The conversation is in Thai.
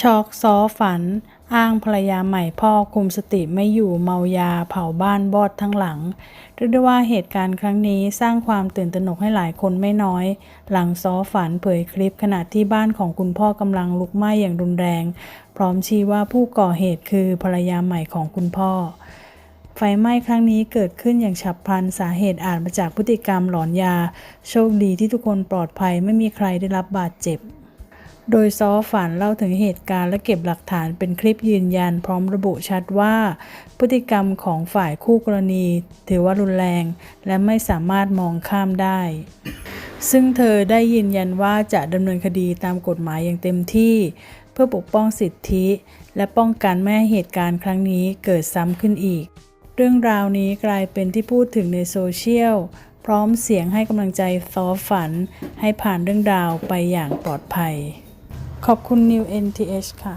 ช็อกซ้อฝัน อ้างภรรยาใหม่พ่อคุมสติไม่อยู่เมายาเผาบ้านบอดทั้งหลังเรียกได้ว่าเหตุการณ์ครั้งนี้สร้างความตื่นตระหนกให้หลายคนไม่น้อย หลังซ้อฝันเผยคลิปขณะที่บ้านของคุณพ่อกำลังลุกไหม้อย่างรุนแรง พร้อมชี้ว่าผู้ก่อเหตุคือภรรยาใหม่ของคุณพ่อไฟไหม้ครั้งนี้เกิดขึ้นอย่างฉับพลันสาเหตุอาจมาจากพฤติกรรมหลอนยา โชคดีที่ทุกคนปลอดภัยไม่มีใครได้รับบาดเจ็บ โดยซอฝันเล่าถึงเหตุการณ์และเก็บหลักฐานเป็นคลิปยืนยัน พร้อมระบุชัดว่า พฤติกรรมของฝ่ายคู่กรณี ถือว่ารุนแรง และไม่สามารถมองข้ามได้ ซึ่งเธอได้ยืนยันว่าจะดำเนินคดีตามกฎหมายอย่างเต็มที่ เพื่อปกป้องสิทธิ และป้องกันไม่ให้เหตุการณ์ครั้งนี้เกิดซ้ำขึ้นอีก เรื่องราวนี้กลายเป็นที่พูดถึงในโซเชียลพร้อมเสียงให้กำลังใจซอฝัน ให้ผ่านเรื่องราวไปอย่างปลอดภัย ขอบคุณ New NTH ค่ะ